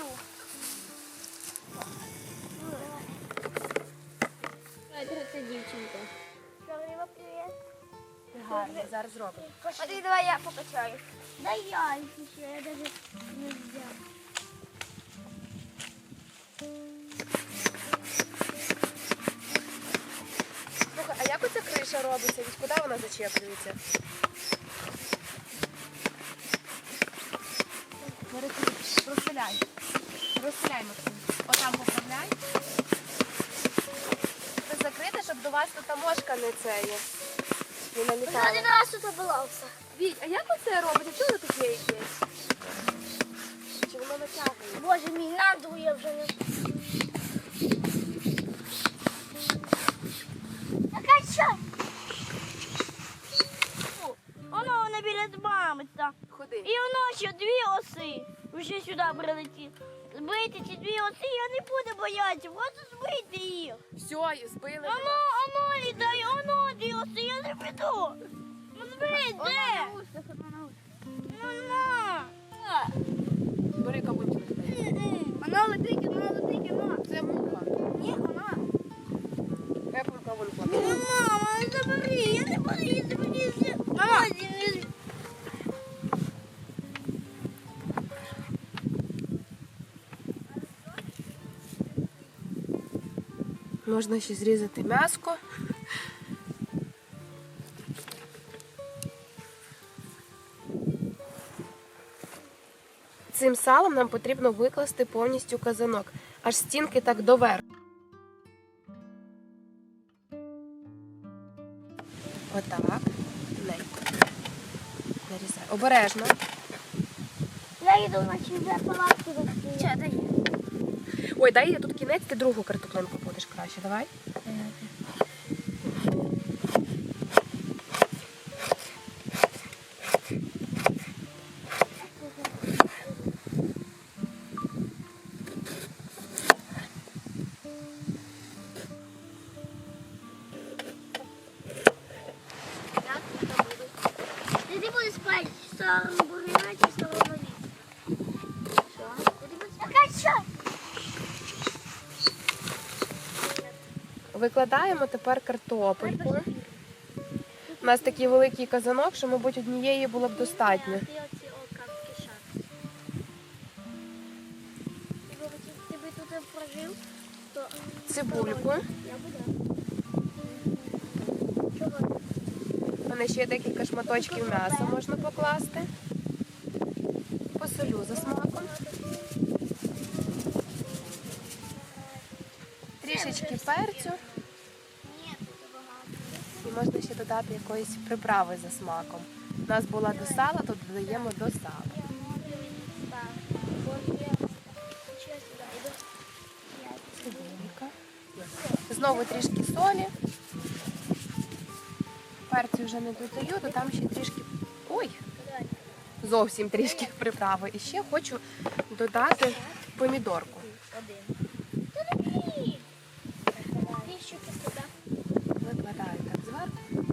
осу. Це дівчинка. Риба, привіт. Гарно, зараз зробимо. Ти давай я покачаю. Дай я ще, я даже не взяв. Слухай, а як оця криша робиться? Від куди вона зачеплюється? Розселяй. Розселяй, Максим. Отам поправляй. Це закрите, щоб до вас тут мошка не це є. Не налітала. один раз тут була все. Віть, а як оце робиться? Чого тут є якесь? Чи воно натягує? Боже мій, надує вже не. Накачай. Воно вона вами. там. Ходи. І воно ще дві оси. Вже сюди прилеті. Збити ці дві оси, я не буду боятися, просто збити їх. Все, збили. Оно, оно літає, оно дві оси, я не піду. Ну де? Вона. Бери кабунчик. Можна ще зрізати м'яско. Цим салом нам потрібно викласти повністю казанок, аж стінки так доверху. Отак. Нарізай. Обережно. Я йду на чуже палатку. Ой, дай я тут кінець, ти другу картоплинку краще. Давай. Викладаємо тепер картопельку. У нас такий великий казанок, що, мабуть, однієї було б достатньо. Цибульку. У мене ще декілька шматочків м'яса можна покласти. Посолю за смаком. Трішечки перцю. Ні, тут багато. І можна ще додати якоїсь приправи за смаком. У нас була до сала, то додаємо до сала. Знову трішки солі. Перцю вже не додаю, то там ще трішки. Ой! Зовсім трішки приправи. І ще хочу додати помідорку. Один. Викладаю так зверху.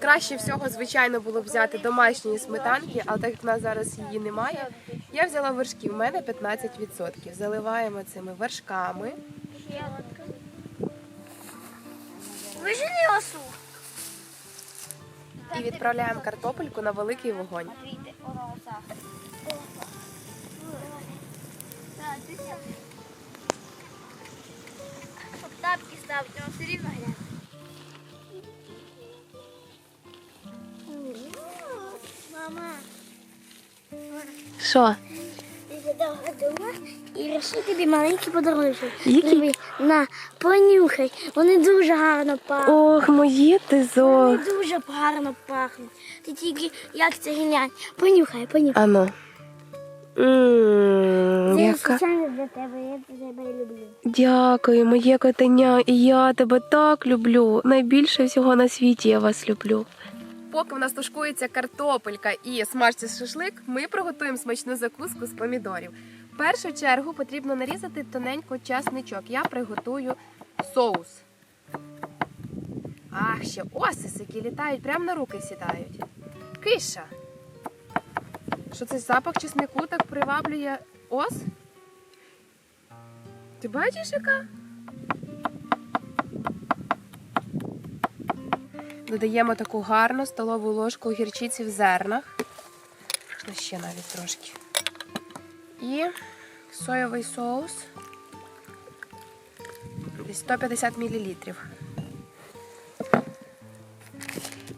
Краще всього, звичайно, було б взяти домашньої сметанки, але так як в нас зараз її немає, я взяла вершки. У мене 15%. Заливаємо цими вершками. І відправляємо картопельку на великий вогонь. Смотрите, Щоб тапки воно все рівно грязне. Мама. Що? Дома і ріши тобі маленький подарунок. На, понюхай. Вони дуже гарно пахнуть. Ох, моє ти Вони дуже гарно пахнуть. Ти тільки як це глянь. Понюхай, понюхай. Ано. М, Це яка... для тебе, я тебе люблю. Дякую, моє котеня, і я тебе так люблю. Найбільше всього на світі я вас люблю. Поки в нас тушкується картопелька і смажиться шашлик, ми приготуємо смачну закуску з помідорів. В першу чергу потрібно нарізати тоненько часничок. Я приготую соус. Ах, ще осиси, які літають, прямо на руки сідають. Киша. Що цей запах чеснику так приваблює ос? Ти бачиш, яка? Додаємо таку гарну столову ложку гірчиці в зернах. Ще навіть трошки. І соєвий соус. Десь 150 мл.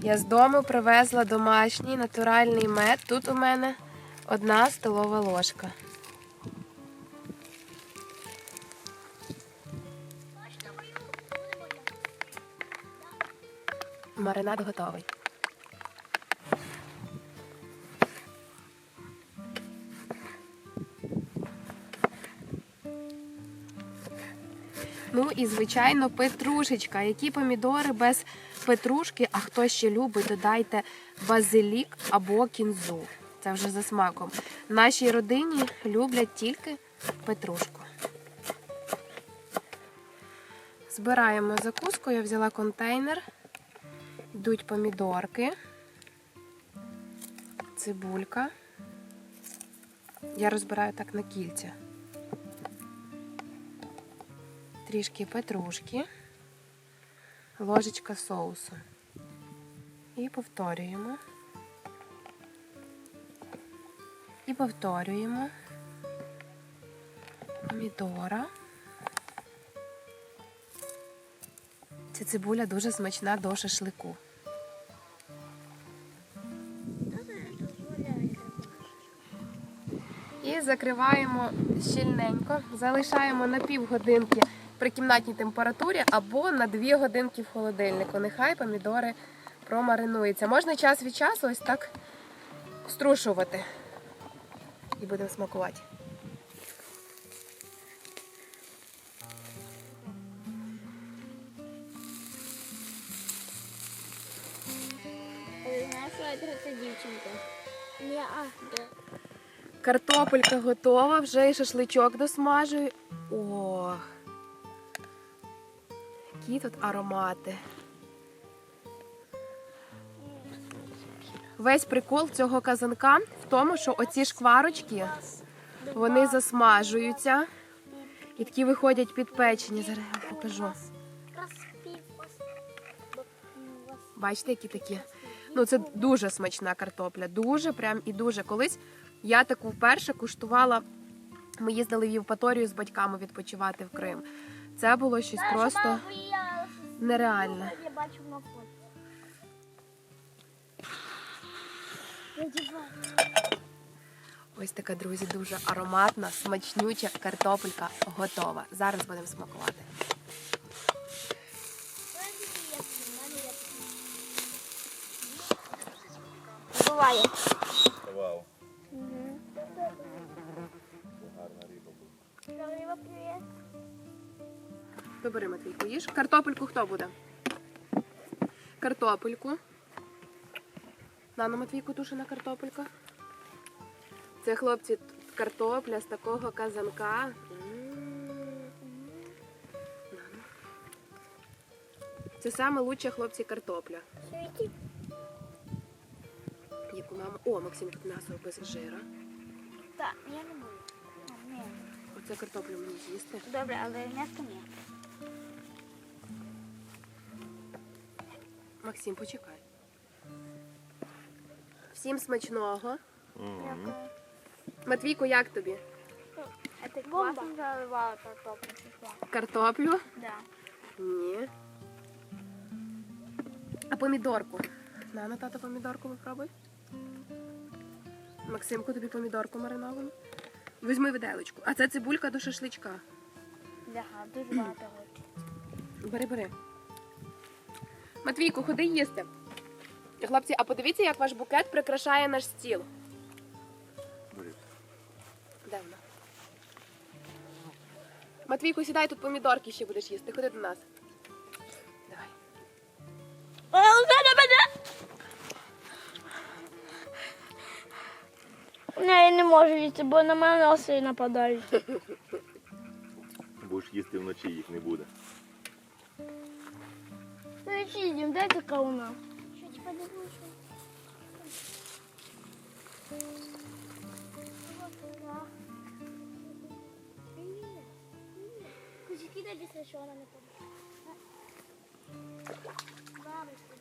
Я з дому привезла домашній натуральний мед. Тут у мене одна столова ложка. Маринад готовий. Ну і звичайно петрушечка. Які помідори без петрушки, а хто ще любить, додайте базилік або кінзу. Це вже за смаком. Нашій родині люблять тільки петрушку. Збираємо закуску. Я взяла контейнер. Йдуть помідорки, цибулька. Я розбираю так на кільця. Трішки петрушки, ложечка соусу. І повторюємо. І повторюємо. Помідора. Ця цибуля дуже смачна до шашлику. І закриваємо щільненько, залишаємо на півгодинки при кімнатній температурі або на 2 годинки в холодильнику. Нехай помідори промаринуються. Можна час від часу ось так струшувати. І будемо смакувати. Картопелька готова, вже і шашличок досмажую. Ох. Які тут аромати. Весь прикол цього казанка в тому, що оці шкварочки вони засмажуються і такі виходять підпечені. Зараз я покажу. Бачите, які такі? Ну, це дуже смачна картопля. Дуже прям і дуже. Колись я таку вперше куштувала. Ми їздили в Євпаторію з батьками відпочивати в Крим. Це було щось просто нереальне. Я бачу на. Ось така, друзі, дуже ароматна, смачнюча картопелька готова. Зараз будемо смакувати. Буває. Вау. Риба привіт. Добери, Матвійку, їж. Картопельку хто буде? Картопельку. Нано, Матвійку, тушена картопелька. Це, хлопці, картопля з такого казанка. Це саме лучша, хлопці, картопля. Яку мама. О, Максим, тут м'ясо без жира. Так, я не буду. Оце картоплю мені з'їсти. Добре, але м'ясо ні. Максим, почекай. Всім смачного. Дякую. Матвійку, як тобі? Заливала картоплю. Картоплю? Да. Ні. А помідорку? На, на тато помідорку попробуй. Максимку, тобі помідорку мариновану. Візьми виделочку. А це цибулька до шашличка. Да, дуже багато. Бери, бери. Матвійку, ходи їсти. Хлопці, а подивіться, як ваш букет прикрашає наш стіл. Де вона? Матвійку, сідай тут помідорки ще будеш їсти. Ходи до нас. Давай. Не, я не можу їсти, бо на мене оси нападають. Будеш їсти вночі, їх не буде. Перечизнім, дайте кауна. Щось подивлюся. Кузики добіться, що вона не помогла. Бабочка.